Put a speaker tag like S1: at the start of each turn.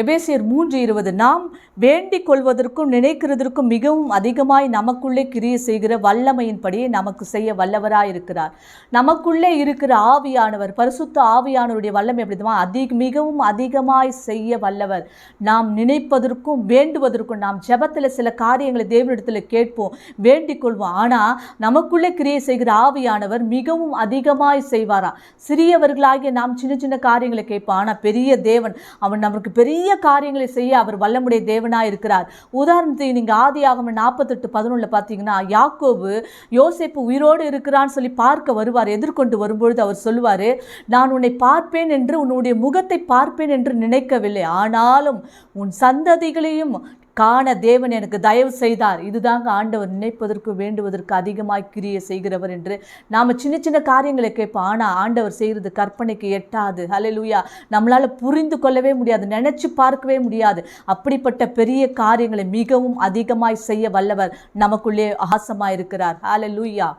S1: எபேசியர் மூன்று இருபது நாம் வேண்டிக் கொள்வதற்கும் நினைக்கிறதற்கும் மிகவும் அதிகமாய் நமக்குள்ளே கிரியை செய்கிற வல்லமையின்படியே நமக்கு செய்ய வல்லவராய் இருக்கிறார் நமக்குள்ளே இருக்கிற ஆவியானவர் பரிசுத்த ஆவியானவருடைய வல்லமை எப்படிதுமா? அதிக மிகவும் அதிகமாய் செய்ய வல்லவர். நாம் நினைப்பதற்கும் வேண்டுவதற்கும் நாம் ஜெபத்தில் சில காரியங்களை தேவனிடத்தில் கேட்போம் வேண்டிக் கொள்வோம். ஆனால் நமக்குள்ளே கிரியை செய்கிற ஆவியானவர் மிகவும் அதிகமாய் செய்வாராம் சிறியவர்களாகிய நாம் சின்ன சின்ன காரியங்களை கேட்போம். ஆனால் பெரிய தேவன் அவன் நமக்கு பெரிய காரியங்களை செய்ய அவர் வல்லமுடைய தேவனாக இருக்கிறார். உதாரணத்துக்கு நீங்கள் ஆதியாகம நாற்பத்தெட்டு பதினொன்றில் பார்த்தீங்கன்னா யாக்கோபு யோசிப்பு உயிரோடு இருக்கிறான்னு சொல்லி பார்க்க வருவார் எதிர்கொண்டு வரும்பொழுது அவர் சொல்லுவார் நான் உன்னை பார்ப்பேன் என்று உன்னுடைய முகத்தை பார்ப்பேன் என்று நினைக்கவில்லை. ஆனாலும் உன் சந்ததிகளையும் காண தேவன் எனக்கு தயவு செய்தார். இதுதாங்க ஆண்டவர் நினைப்பதற்கு வேண்டுவதற்கு அதிகமாக கிரியை செய்கிறவர் என்று. நாம் சின்ன சின்ன காரியங்களை கேட்போம். ஆனால் ஆண்டவர் செய்கிறது கற்பனைக்கு எட்டாது. ஹalleluya நம்மளால் புரிந்து கொள்ளவே முடியாது. நினைச்சு பார்க்கவே முடியாது. அப்படிப்பட்ட பெரிய காரியங்களை மிகவும் அதிகமாய் செய்ய வல்லவர் நமக்குள்ளே ஆசமாக இருக்கிறார் ஹalleluya